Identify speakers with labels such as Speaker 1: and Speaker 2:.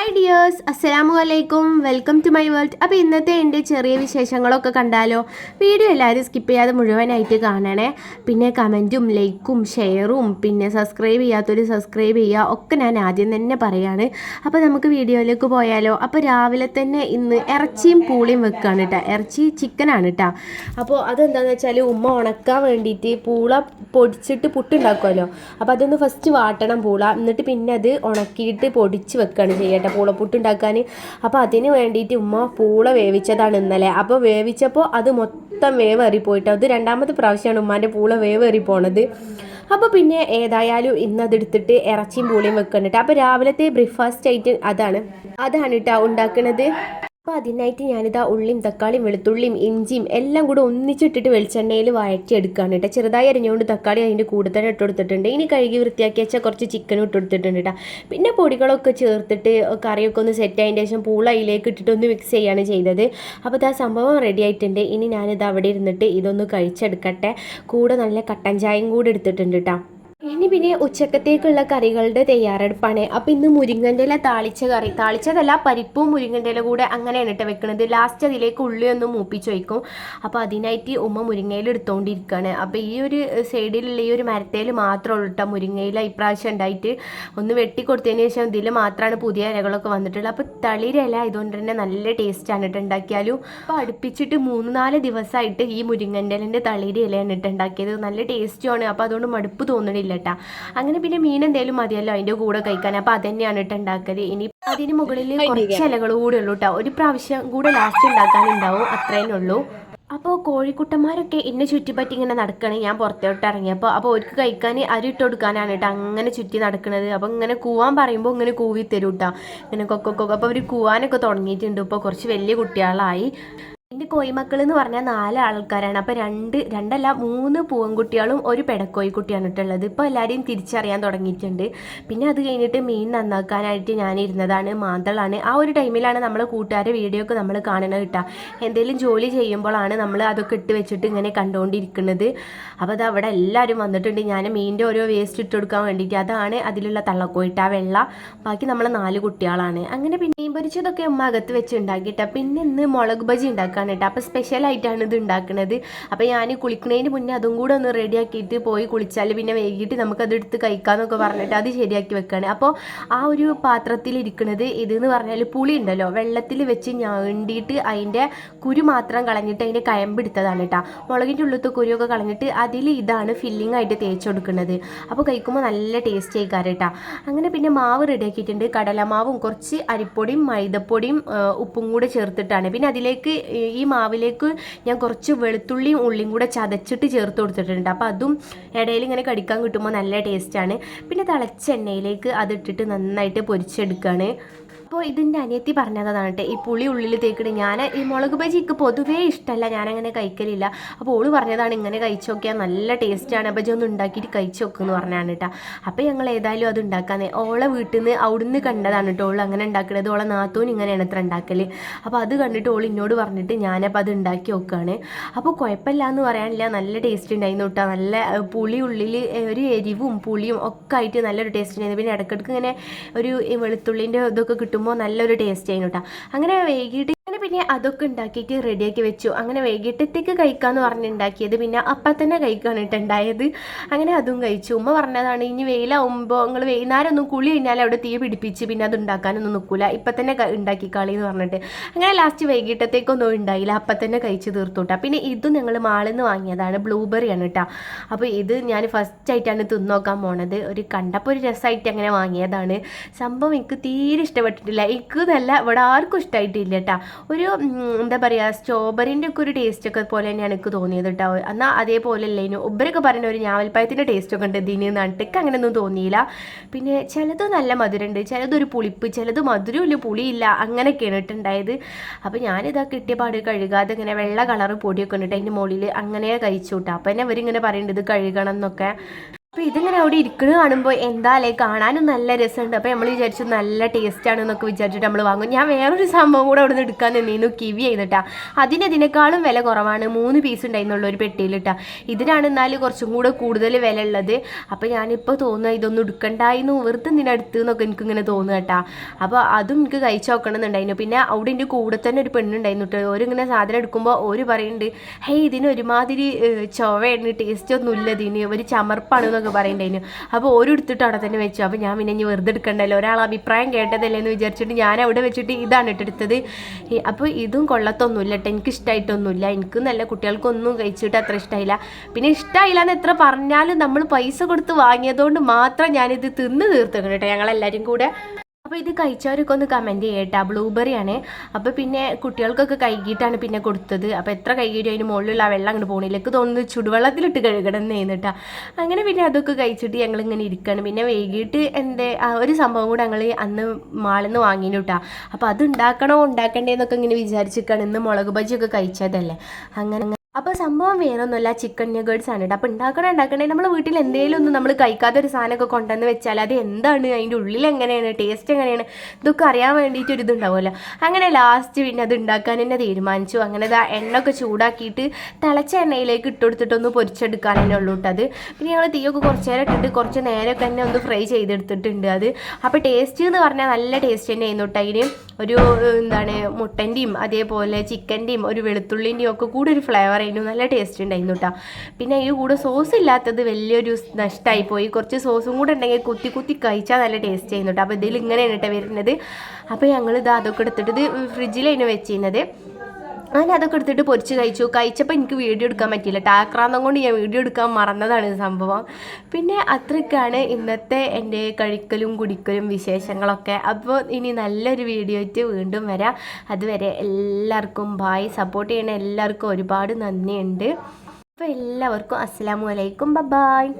Speaker 1: Hi dears അസ്സലാമു അലൈക്കും welcome to my world അപ്പോൾ ഇന്നത്തെ എന്റെ ചെറിയ വിശേഷങ്ങളൊക്കെ കണ്ടാലോ? വീഡിയോ എല്ലാവരും സ്കിപ്പ് ചെയ്യാതെ മുഴുവനായിട്ട് കാണണേ. പിന്നെ കമന്റും ലൈക്കും ഷെയറും പിന്നെ സബ്സ്ക്രൈബ് ചെയ്യാത്തൊരു സബ്സ്ക്രൈബ് ചെയ്യുക. ഒക്കെ ഞാൻ ആദ്യം തന്നെ പറയാണ്. അപ്പോൾ നമുക്ക് വീഡിയോയിലേക്ക് പോയാലോ? അപ്പോൾ രാവിലെ തന്നെ ഇന്ന് ഇറച്ചിയും പൂളിയും വെക്കുകയാണ് കേട്ടോ ഇറച്ചി ചിക്കനാണ് കേട്ടോ അപ്പോൾ അതെന്താണെന്ന് വെച്ചാൽ ഉമ്മ ഉണക്കാൻ വേണ്ടിയിട്ട് പൂള പൊടിച്ചിട്ട് പുട്ടുണ്ടാക്കുമല്ലോ അപ്പോൾ അതൊന്ന് ഫസ്റ്റ് വാട്ടണം പൂള. എന്നിട്ട് പിന്നെ അത് ഉണക്കിയിട്ട് പൊടിച്ച് വെക്കുകയാണ് ചെയ്യട്ടെ പൂളപ്പുട്ട് പുട്ടുണ്ടാക്കാൻ അപ്പോൾ അതിന് വേണ്ടിയിട്ട് ഉമ്മ പൂള വേവിച്ചതാണ് ഇന്നലെ. അപ്പോൾ വേവിച്ചപ്പോൾ അത് മൊത്തം വേവേറി പോയിട്ട് അത് രണ്ടാമത്തെ പ്രാവശ്യമാണ് ഉമ്മാന്റെ പൂള വേവേറി പോണത് അപ്പോൾ പിന്നെ ഏതായാലും ഇന്നത് എടുത്തിട്ട് ഇറച്ചിയും പൂളിയും വെക്കുന്നുണ്ട് അപ്പോൾ രാവിലത്തെ ബ്രേക്ക്ഫാസ്റ്റ് ആയിട്ട് അതാണ്. അതാണ് കേട്ടോ ഉണ്ടാക്കുന്നത് അപ്പോൾ അതിനായിട്ട് ഞാനിതാ ഉള്ളിയും തക്കാളിയും വെളുത്തുള്ളിയും ഇഞ്ചിയും എല്ലാം കൂടെ ഒന്നിച്ചിട്ടിട്ട് വെളിച്ചെണ്ണയിൽ വഴറ്റി എടുക്കുകയാണ് കേട്ടോ. ചെറുതായി അരിഞ്ഞുകൊണ്ട് തക്കാളി അതിന്റെ കൂടെ തന്നെ ഇട്ട് കൊടുത്തിട്ടുണ്ട്. ഇനി കഴുകി വൃത്തിയാക്കി വെച്ചാൽ കുറച്ച് ചിക്കനും ഇട്ട് കൊടുത്തിട്ടുണ്ട് കേട്ടോ. പിന്നെ പൊടികളൊക്കെ ചേർത്തിട്ട് കറിയൊക്കെ ഒന്ന് സെറ്റ് ആയതിന്റെ ശേഷം പൂള അതിലേക്ക് ഇട്ടിട്ട് ഒന്ന് മിക്സ് ചെയ്യാണ് ചെയ്തത്. അപ്പോൾ ഇതാ സംഭവം റെഡി ആയിട്ടുണ്ട്. ഇനി ഞാനിത് അവിടെ ഇരുന്നിട്ട് ഇതൊന്ന് കഴിച്ചെടുക്കട്ടെ. കൂടെ നല്ല കട്ടൻ ചായയും കൂടെ എടുത്തിട്ടുണ്ട് കേട്ടോ. ഇനി പിന്നെ ഉച്ചക്കത്തേക്കുള്ള കറികളുടെ തയ്യാറെടുപ്പാണ്. അപ്പോൾ ഇന്ന് മുരിങ്ങന്റെ ഇല താളിച്ച കറി. താളിച്ചതല്ല പരിപ്പും മുരിങ്ങന്റെ ഇല കൂടെ അങ്ങനെയാണ് കേട്ടോ വെക്കുന്നത് ലാസ്റ്റ് അതിലേക്ക് ഉള്ളി ഒന്ന് മൂപ്പിച്ച് വയ്ക്കും അപ്പോൾ അതിനായിട്ട് ഉമ്മ മുരിങ്ങയിൽ എടുത്തുകൊണ്ടിരിക്കുകയാണ് അപ്പോൾ ഈ ഒരു സൈഡിലുള്ള ഈ ഒരു മരത്തേൽ മാത്രമേ ഉള്ളൂ കേട്ടോ മുരിങ്ങയില ഇപ്രാവശ്യം ഉണ്ടായിട്ട്. ഒന്ന് വെട്ടി കൊടുത്തതിന് ശേഷം ഇതിൽ മാത്രമാണ് പുതിയ ഇലകളൊക്കെ വന്നിട്ടുള്ളത്. അപ്പോൾ തളിരില ആയതുകൊണ്ട് തന്നെ നല്ല ടേസ്റ്റാണ് കേട്ടോ ഉണ്ടാക്കിയാലും. അപ്പോൾ അടുപ്പിച്ചിട്ട് മൂന്ന് നാല് ദിവസമായിട്ട് ഈ മുരിങ്ങന്റെ ഇലന്റെ തളിരി ഇലയാണ് കേട്ടോ ഉണ്ടാക്കിയത്. നല്ല ടേസ്റ്റുമാണ് അപ്പോൾ അതുകൊണ്ട് മടുപ്പ് തോന്നണില്ല കേട്ടോ. അങ്ങനെ പിന്നെ മീൻ എന്തേലും മതിയല്ലോ അതിന്റെ കൂടെ കഴിക്കാൻ. അപ്പോൾ അതന്നെയാണ് കേട്ടോ ഉണ്ടാക്കൽ. ഇനി അതിന് മുകളിൽ കുറച്ച് ഇലകൾ കൂടെ ഉള്ളൂ കേട്ടോ. ഒരു പ്രാവശ്യം കൂടെ ലാസ്റ്റ് ഉണ്ടാക്കാനുണ്ടാവും. അത്രേനേ ഉള്ളൂ. അപ്പോൾ കോഴിക്കുട്ടന്മാരൊക്കെ എന്നെ ചുറ്റിപ്പറ്റി ഇങ്ങനെ നടക്കണേ. ഞാൻ പുറത്തോട്ട് ഇറങ്ങിയപ്പോൾ അപ്പോൾ അവർക്ക് കഴിക്കാൻ അരി ഇട്ട് കൊടുക്കാനാണ് കേട്ടോ അങ്ങനെ ചുറ്റി നടക്കുന്നത് അപ്പോൾ ഇങ്ങനെ കൂവാൻ പറയുമ്പോൾ ഇങ്ങനെ കൂവി തരും കേട്ടോ. ഇങ്ങനെ കൊക്കൊക്കൊക്കെ അപ്പോൾ അവർ കൂവാനൊക്കെ തുടങ്ങിയിട്ടുണ്ട്. ഇപ്പോൾ കുറച്ച് വലിയ കുട്ടികളായി. എന്റെ കോയിമക്കൾ എന്ന് പറഞ്ഞാൽ നാല് ആൾക്കാരാണ് അപ്പോൾ രണ്ട് രണ്ടല്ല മൂന്ന് പൂവൻകുട്ടികളും ഒരു പെടക്കോയിക്കുട്ടിയാണ് ഇട്ടുള്ളത് ഇപ്പോൾ എല്ലാവരെയും തിരിച്ചറിയാൻ തുടങ്ങിയിട്ടുണ്ട്. പിന്നെ അത് കഴിഞ്ഞിട്ട് മീൻ നന്നാക്കാനായിട്ട് ഞാൻ ഇരുന്നതാണ് മാന്തളാണ്. ആ ഒരു ടൈമിലാണ് നമ്മൾ കൂട്ടുകാരെ വീഡിയോ ഒക്കെ നമ്മൾ കാണുന്നത് കിട്ടുക എന്തെങ്കിലും ജോലി ചെയ്യുമ്പോഴാണ് നമ്മൾ അതൊക്കെ ഇട്ട് വെച്ചിട്ട് ഇങ്ങനെ കണ്ടുകൊണ്ടിരിക്കുന്നത്. അപ്പോൾ അത് അവിടെ എല്ലാവരും വന്നിട്ടുണ്ട്. ഞാൻ മീനിന്റെ ഓരോ വേസ്റ്റ് ഇട്ട് കൊടുക്കാൻ വേണ്ടിയിട്ട് അതാണ് അതിലുള്ള തള്ളക്കോയിട്ട് ആ വെള്ള. ബാക്കി നമ്മൾ നാല് കുട്ടികളാണ്. അങ്ങനെ പിന്നെ മീൻ പൊരിച്ചതൊക്കെ അമ്മ അകത്ത് വെച്ച് ഉണ്ടാക്കിയിട്ടാണ് പിന്നെ ഇന്ന് മുളക് ബജി ഉണ്ടാക്കാൻ കേട്ടോ അപ്പോൾ സ്പെഷ്യൽ ആയിട്ടാണ് ഇത് ഉണ്ടാക്കുന്നത് അപ്പോൾ ഞാൻ കുളിക്കുന്നതിന് മുന്നേ അതും കൂടെ ഒന്ന് റെഡിയാക്കിയിട്ട് പോയി കുളിച്ചാൽ പിന്നെ വൈകിട്ട് നമുക്കത് എടുത്ത് കഴിക്കാമെന്നൊക്കെ പറഞ്ഞിട്ട് അത് ശരിയാക്കി വെക്കുകയാണ് അപ്പോൾ ആ ഒരു പാത്രത്തിൽ ഇരിക്കുന്നത് ഇതെന്ന് പറഞ്ഞാൽ പുളി ഉണ്ടല്ലോ. വെള്ളത്തിൽ വെച്ച് ഞണ്ടിയിട്ട് അതിന്റെ കുരു മാത്രം കളഞ്ഞിട്ട് അതിന്റെ കയമ്പെടുത്തതാണ് കേട്ടോ മുളകിന്റെ ഉള്ളത്തെ കുരുവൊക്കെ കളഞ്ഞിട്ട് അതിൽ ഇതാണ് ഫില്ലിംഗ് ആയിട്ട് തേച്ച് കൊടുക്കുന്നത് അപ്പോൾ കഴിക്കുമ്പോൾ നല്ല ടേസ്റ്റ് ആയിക്കാരം കേട്ടോ അങ്ങനെ പിന്നെ മാവ് റെഡിയാക്കിയിട്ടുണ്ട് കടലമാവും കുറച്ച് അരിപ്പൊടിയും മൈദപ്പൊടിയും ഉപ്പും കൂടെ ചേർത്തിട്ടാണ്. പിന്നെ അതിലേക്ക് ഈ മാവിലേക്ക് ഞാൻ കുറച്ച് വെളുത്തുള്ളിയും ഉള്ളിയും കൂടെ ചതച്ചിട്ട് ചേർത്ത് കൊടുത്തിട്ടുണ്ട്. അപ്പോൾ അതും ഇടയിൽ ഇങ്ങനെ കടിക്കാൻ കിട്ടുമ്പോൾ നല്ല ടേസ്റ്റാണ് പിന്നെ തിളച്ച എണ്ണയിലേക്ക് അതിട്ടിട്ട് നന്നായിട്ട് പൊരിച്ചെടുക്കുകയാണ് അപ്പോൾ ഇതിന്റെ അനിയത്തി പറഞ്ഞതാണ് ഈ പുളി ഉള്ളിൽ തേക്കിട്ട് ഞാൻ ഈ മുളക് ബജിക്ക് പൊതുവേ ഇഷ്ടമല്ല ഞാനങ്ങനെ കഴിക്കലില്ല. അപ്പോൾ ഓൾ പറഞ്ഞതാണ് ഇങ്ങനെ കഴിച്ചു നോക്കിയാൽ നല്ല ടേസ്റ്റാണ്. ബജി ഒന്ന് ഉണ്ടാക്കിയിട്ട് കഴിച്ചു നോക്കുമെന്ന് പറഞ്ഞാണ് കേട്ടോ അപ്പോൾ ഞങ്ങൾ ഏതായാലും അത് ഉണ്ടാക്കാന്ന്. ഓളെ വീട്ടിൽ നിന്ന് അവിടുന്ന് കണ്ടതാണ് കേട്ടോ ഓൾ അങ്ങനെ ഉണ്ടാക്കുന്നത് ഓളെ നാത്തൂൻ ഇങ്ങനെയാണ് അത്ര ഉണ്ടാക്കൽ അപ്പോൾ അത് കണ്ടിട്ട് ഓൾ എന്നോട് പറഞ്ഞിട്ട് ഞാനപ്പോൾ അത് ഉണ്ടാക്കി നോക്കുകയാണ് അപ്പോൾ കുഴപ്പമില്ല എന്ന് പറയാനില്ല. നല്ല ടേസ്റ്റ് ഉണ്ടായിരുന്നു കേട്ടോ നല്ല പുളി ഉള്ളിൽ ഒരു എരിവും പുളിയും ഒക്കെ ആയിട്ട് നല്ലൊരു ടേസ്റ്റ് ഉണ്ടായിരുന്നു. പിന്നെ ഇടയ്ക്കിടയ്ക്ക് ഇങ്ങനെ ഒരു വെളുത്തുള്ളിന്റെ ഇതൊക്കെ കിട്ടും കിട്ടുമ്പോൾ നല്ലൊരു ടേസ്റ്റ് ആയിരുന്നു കേട്ടോ അങ്ങനെ വൈകിട്ട് പിന്നെ അതൊക്കെ ഉണ്ടാക്കിയിട്ട് റെഡിയാക്കി വെച്ചു. അങ്ങനെ വൈകിട്ടത്തേക്ക് കഴിക്കാമെന്ന് പറഞ്ഞുണ്ടാക്കിയത് പിന്നെ അപ്പം തന്നെ ഉണ്ടായത്. അങ്ങനെ അതും കഴിച്ചു. ഉമ്മ പറഞ്ഞതാണ് ഇനി വെയിലാവുമ്പോൾ നിങ്ങൾ വൈകുന്നേരം ഒന്നും കുളി കഴിഞ്ഞാൽ അവിടെ തീ പിടിപ്പിച്ച് പിന്നെ അത് ഉണ്ടാക്കാനൊന്നും നിൽക്കില്ല ഇപ്പം തന്നെ ഉണ്ടാക്കിക്കാളി എന്ന് പറഞ്ഞിട്ട്. അങ്ങനെ ലാസ്റ്റ് വൈകിട്ടത്തേക്കൊന്നും ഉണ്ടായില്ല. അപ്പം തന്നെ കഴിച്ച് തീർത്തുട്ടാ പിന്നെ ഇത് ഞങ്ങൾ മാളിൽ നിന്ന് വാങ്ങിയതാണ്. ബ്ലൂബെറിയാണ് കേട്ടോ അപ്പോൾ ഇത് ഞാൻ ഫസ്റ്റ് ആയിട്ടാണ് തിന്നോക്കാൻ പോണത്. ഒരു കണ്ടപ്പോൾ ഒരു രസമായിട്ട് അങ്ങനെ വാങ്ങിയതാണ്. സംഭവം എനിക്ക് തീരെ ഇഷ്ടപ്പെട്ടിട്ടില്ല. എനിക്ക് നല്ല ഇവിടെ ആർക്കും ഇഷ്ടമായിട്ടില്ല കേട്ടോ ഒരു എന്താ പറയുക സ്ട്രോബെറിന്റെ ഒക്കെ ഒരു ടേസ്റ്റ് ഒക്കെ പോലെ തന്നെയാണ് എനിക്ക് തോന്നിയത് കേട്ടോ എന്നാൽ അതേപോലെ അല്ല ഇനി ഒബ്ബരൊക്കെ പറയുന്ന ഒരു ഞാവൽപ്പായത്തിന്റെ ടേസ്റ്റ് ഒക്കെ ഉണ്ട് ഇതിന് നട്ടിക്ക് അങ്ങനെയൊന്നും തോന്നിയില്ല. പിന്നെ ചിലത് നല്ല മധുരമുണ്ട് ചിലതൊരു പുളിപ്പ് ചിലത് മധുരമില്ല പുളിയില്ല അങ്ങനെയൊക്കെയാണ് ഇട്ടുണ്ടായത് അപ്പോൾ ഞാനിതാ കിട്ടിയ പാട് കഴുകാതെ ഇങ്ങനെ വെള്ള കളർ പൊടിയൊക്കെ ഉണ്ട് അതിന്റെ മുകളിൽ അങ്ങനെ കഴിച്ചു കേട്ടോ അപ്പോൾ തന്നെ അവരിങ്ങനെ പറയുന്നുണ്ട് ഇത് കഴുകണം എന്നൊക്കെ. അപ്പോൾ ഇതിങ്ങനെ അവിടെ ഇരിക്കുന്നത് കാണുമ്പോൾ എന്താ അല്ലേ? കാണാനും നല്ല രസമുണ്ട്. അപ്പോൾ നമ്മൾ വിചാരിച്ചു നല്ല ടേസ്റ്റ് ആണെന്നൊക്കെ വിചാരിച്ചിട്ട് നമ്മൾ വാങ്ങും. ഞാൻ വേറൊരു സംഭവം കൂടെ അവിടെ നിന്ന് എടുക്കാൻ നിന്നു കിവി ചെയ്തിട്ടാ അതിന് ഇതിനേക്കാളും വില കുറവാണ്. മൂന്ന് പീസ് ഉണ്ടായിരുന്നുള്ളൂ ഒരു പെട്ടിയിലിട്ടാ. ഇതിനാണ് എന്നാൽ കുറച്ചും കൂടെ കൂടുതൽ വില ഉള്ളത്. അപ്പോൾ ഞാനിപ്പോൾ തോന്നുക ഇതൊന്നും എടുക്കണ്ടായിരുന്നു വെറുതെ നിന്നെ അടുത്ത് എന്നൊക്കെ എനിക്കിങ്ങനെ തോന്നുക കേട്ടാ. അപ്പോൾ അതും എനിക്ക് കഴിച്ചു നോക്കണമെന്നുണ്ടായിരുന്നു. പിന്നെ അവിടെ എന്റെ കൂടെ തന്നെ ഒരു പെണ്ണുണ്ടായിരുന്നു കേട്ടോ. ഓരിങ്ങനെ സാധനം എടുക്കുമ്പോൾ ഓര് പറയുന്നുണ്ട് ഹേയ് ഇതിന് ഒരുമാതിരി ചൊവയാണ് ടേസ്റ്റ് ഒന്നും ഇല്ല ഇതിന്. ഒരു ചമർപ്പാണ് എന്നൊക്കെ പറയുന്നുണ്ടായിരുന്നു അപ്പോൾ ഒരു അവിടെ തന്നെ വെച്ചു. അപ്പോൾ ഞാൻ പിന്നെ ഇനി വെറുതെ എടുക്കണ്ടല്ലോ. ഒരാൾ അഭിപ്രായം കേട്ടതല്ലേ എന്ന് വിചാരിച്ചിട്ട് ഞാൻ അവിടെ വെച്ചിട്ട് ഇതാണ് ഇട്ടെടുത്തത് അപ്പോൾ ഇതും കൊള്ളത്തൊന്നുമില്ല കേട്ടോ എനിക്ക് ഇഷ്ടമായിട്ടൊന്നുമില്ല എനിക്ക് നല്ല കുട്ടികൾക്കൊന്നും കഴിച്ചിട്ട് അത്ര ഇഷ്ടമായില്ല പിന്നെ ഇഷ്ടമായില്ല എന്ന് എത്ര പറഞ്ഞാലും നമ്മൾ പൈസ കൊടുത്ത് വാങ്ങിയതുകൊണ്ട് മാത്രം ഞാനിത് തിന്ന് തീർത്തേക്കണം കേട്ടോ ഞങ്ങളെല്ലാവരും കൂടെ അപ്പോൾ ഇത് കഴിച്ചവരൊക്കെ ഒന്ന് കമന്റ് ചെയ്യട്ടാ. ബ്ലൂബെറി ആണ്. അപ്പോൾ പിന്നെ കുട്ടികൾക്കൊക്കെ കഴുകിയിട്ടാണ് പിന്നെ കൊടുത്തത്. അപ്പോൾ എത്ര കൈകിട്ടും അതിന് മുകളിലുള്ള ആ വെള്ളം അങ്ങോട്ട് പോകണില്ലേക്ക് തോന്നുന്നു ചുടുവെള്ളത്തിലിട്ട് കഴുകണം ചെയ്യുന്നിട്ടാ അങ്ങനെ പിന്നെ അതൊക്കെ കഴിച്ചിട്ട് ഞങ്ങൾ ഇങ്ങനെ ഇരിക്കുകയാണ് പിന്നെ വൈകിട്ട് എന്റെ ഒരു സംഭവം കൂടെ ഞങ്ങൾ അന്ന് മാളിൽ നിന്ന് കേട്ടോ അപ്പോൾ അത് ഉണ്ടാക്കണോ ഉണ്ടാക്കണ്ടേ എന്നൊക്കെ ഇങ്ങനെ വിചാരിച്ചിരിക്കുകയാണ് ഇന്ന് മുളക് ബജിയൊക്കെ കഴിച്ചതല്ലേ. അങ്ങനെ അപ്പോൾ സംഭവം വേറൊന്നുമല്ല. ചിക്കൻ നഗേഡ്സ് ആണ് കേട്ടോ അപ്പോൾ ഉണ്ടാക്കണേ ഉണ്ടാക്കണേ നമ്മൾ വീട്ടിൽ എന്തെങ്കിലും ഒന്ന് നമ്മൾ കഴിക്കാത്ത ഒരു സാധനമൊക്കെ കൊണ്ടുവന്ന് വെച്ചാൽ അത് എന്താണ്? അതിന്റെ ഉള്ളിൽ എങ്ങനെയാണ്? ടേസ്റ്റ് എങ്ങനെയാണ്? ഇതൊക്കെ അറിയാൻ വേണ്ടിയിട്ട് ഒരു ഇതുണ്ടാവുമല്ലോ. അങ്ങനെ ലാസ്റ്റ് പിന്നെ അത് ഉണ്ടാക്കാൻ തന്നെ തീരുമാനിച്ചു. അങ്ങനെ ദാ എണ്ണ ഒക്കെ ചൂടാക്കിയിട്ട് തിളച്ച എണ്ണയിലേക്ക് ഇട്ട് കൊടുത്തിട്ടൊന്ന് പൊരിച്ചെടുക്കാൻ തന്നെ ഉള്ളൂ അത്. പിന്നെ ഞങ്ങൾ തീയൊക്കെ കുറച്ച് നേരം ഇട്ടിട്ട് കുറച്ച് നേരമൊക്കെ തന്നെ ഒന്ന് ഫ്രൈ ചെയ്തെടുത്തിട്ടുണ്ട് അത്. അപ്പോൾ ടേസ്റ്റ് എന്ന് പറഞ്ഞാൽ നല്ല ടേസ്റ്റ് തന്നെ ആയിരുന്നു കേട്ടോ അതിന് ഒരു എന്താണ് മുട്ടന്റെയും അതേപോലെ ചിക്കന്റെയും ഒരു വെളുത്തുള്ളിന്റെയും ഒക്കെ കൂടെ ഒരു ഫ്ലേവർ ആയിരുന്നു നല്ല ടേസ്റ്റ് ഉണ്ടായിരുന്നു കേട്ടോ പിന്നെ അതിന് കൂടെ സോസ് ഇല്ലാത്തത് വലിയൊരു നഷ്ടമായി പോയി. കുറച്ച് സോസും കൂടെ ഉണ്ടെങ്കിൽ കുത്തി കുത്തി കഴിച്ചാൽ നല്ല ടേസ്റ്റ് ചെയ്യുന്നു കേട്ടോ അപ്പോൾ ഇതിൽ ഇങ്ങനെയാണ് കേട്ടോ വരുന്നത്. അപ്പോൾ ഞങ്ങൾ ഇത് അതൊക്കെ എടുത്തിട്ട് ഇത് ഫ്രിഡ്ജിലാണ് വെച്ചിരുന്നത്. അങ്ങനെ അതൊക്കെ എടുത്തിട്ട് പൊരിച്ച് കഴിച്ചു. കഴിച്ചപ്പോൾ എനിക്ക് വീഡിയോ എടുക്കാൻ പറ്റിയില്ല. ടാക്രാന്തം കൊണ്ട് ഞാൻ വീഡിയോ എടുക്കാൻ മറന്നതാണ് സംഭവം. പിന്നെ അത്രയ്ക്കാണ് ഇന്നത്തെ എന്റെ കഴിക്കലും കുടിക്കലും വിശേഷങ്ങളൊക്കെ. അപ്പോൾ ഇനി നല്ലൊരു വീഡിയോ ആയിട്ട് വീണ്ടും വരാം. അതുവരെ എല്ലാവർക്കും ബായ് സപ്പോർട്ട് ചെയ്യണ എല്ലാവർക്കും ഒരുപാട് നന്ദിയുണ്ട്. അപ്പോൾ എല്ലാവർക്കും അസ്സാം വലൈക്കും ബ ബായ്